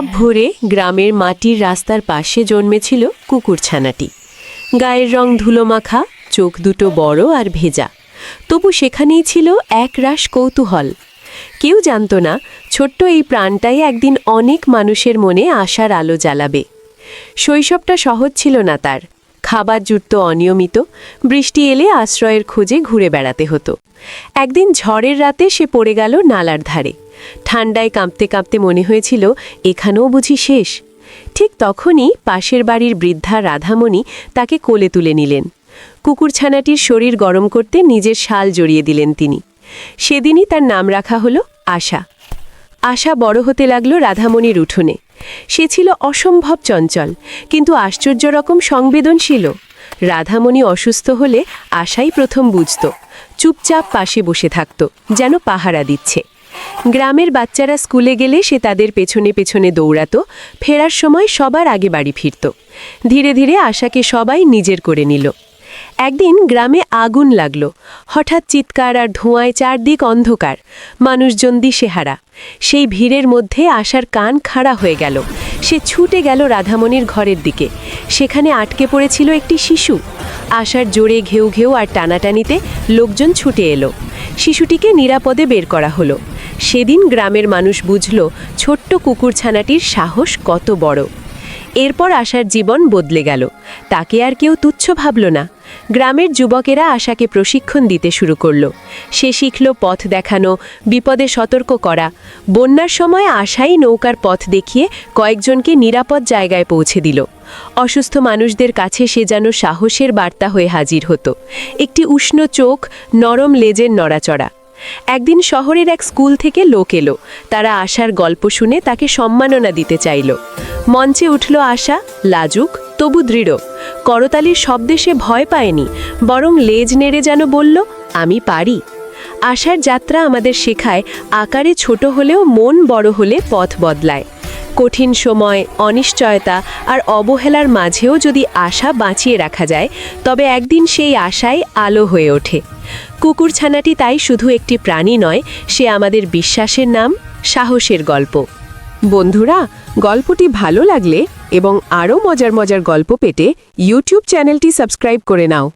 ভোরে গ্রামের মাটির রাস্তার পাশে জন্মেছিল কুকুরছানাটি। গায়ের রং ধুলোমাখা, চোখ দুটো বড় আর ভেজা। তবু সেখানেই ছিল এক একরাশ কৌতূহল। কেউ জানত না, ছোট্ট এই প্রাণটাই একদিন অনেক মানুষের মনে আশার আলো জ্বালাবে। শৈশবটা সহজ ছিল না তার। খাবার জুটত অনিয়মিত, বৃষ্টি এলে আশ্রয়ের খোঁজে ঘুরে বেড়াতে হতো। একদিন ঝড়ের রাতে সে পড়ে গেল নালার ধারে। ঠান্ডায় কাঁপতে কাঁপতে মনে হয়েছিল, এখানেও বুঝি শেষ। ঠিক তখনই পাশের বাড়ির বৃদ্ধা রাধামণি তাকে কোলে তুলে নিলেন। কুকুরছানাটির শরীর গরম করতে নিজের শাল জড়িয়ে দিলেন তিনি। সেদিনই তার নাম রাখা হলো আশা। আশা বড় হতে লাগল রাধামণির উঠোনে। সে ছিল অসম্ভব চঞ্চল, কিন্তু আশ্চর্য রকম সংবেদনশীল। রাধামণি অসুস্থ হলে আশাই প্রথম বুঝত, চুপচাপ পাশে বসে থাকত, যেন পাহারা দিচ্ছে। গ্রামের বাচ্চারা স্কুলে গেলে সে তাদের পেছনে পেছনে দৌড়াতো, ফেরার সময় সবার আগে বাড়ি ফিরত। ধীরে ধীরে আশাকে সবাই নিজের করে নিল। একদিন গ্রামে আগুন লাগল। হঠাৎ চিৎকার আর ধোঁয়ায় চারদিক অন্ধকার, মানুষজন দিশেহারা। সেই ভিড়ের মধ্যে আশার কান খাড়া হয়ে গেল। সে ছুটে গেল রাধামণির ঘরের দিকে। সেখানে আটকে পড়েছিল একটি শিশু। আশার জোরে ঘেউ ঘেউ আর টানাটানিতে লোকজন ছুটে এলো। শিশুটিকে নিরাপদে বের করা হলো। সেদিন গ্রামের মানুষ বুঝল ছোট্ট কুকুরছানাটির সাহস কত বড়। এরপর আশার জীবন বদলে গেল। তাকে আর কেউ তুচ্ছ ভাবল না। গ্রামের যুবকেরা আশাকে প্রশিক্ষণ দিতে শুরু করল। সে শিখল পথ দেখানো, বিপদে সতর্ক করা। বন্যার সময় আশাই নৌকার পথ দেখিয়ে কয়েকজনকে নিরাপদ জায়গায় পৌঁছে দিল। অসুস্থ মানুষদের কাছে সে যেন সাহসের বার্তা হয়ে হাজির হতো। একটি উষ্ণ চোখ, নরম লেজের নড়াচড়া। একদিন শহরের এক স্কুল থেকে লোক এলো। তারা আশার গল্প শুনে তাকে সম্মাননা দিতে চাইল। মঞ্চে উঠল আশা, লাজুক, তবু দৃঢ়। করতালির শব্দে সে ভয় পায়নি, বরং লেজ নেড়ে যেন বলল, আমি পারি। আশার যাত্রা আমাদের শেখায়, আকারে ছোট হলেও মন বড় হলে পথ বদলায়। কঠিন সময়, অনিশ্চয়তা আর অবহেলার মাঝেও যদি আশা বাঁচিয়ে রাখা যায়, তবে একদিন সেই আশাই আলো হয়ে ওঠে। কুকুরছানাটি তাই শুধু একটি প্রাণী নয়, সে আমাদের বিশ্বাসের নাম, সাহসের গল্প। বন্ধুরা, গল্পটি ভালো লাগলে এবং আরও মজার মজার গল্প পেতে ইউটিউব চ্যানেলটি সাবস্ক্রাইব করে নাও।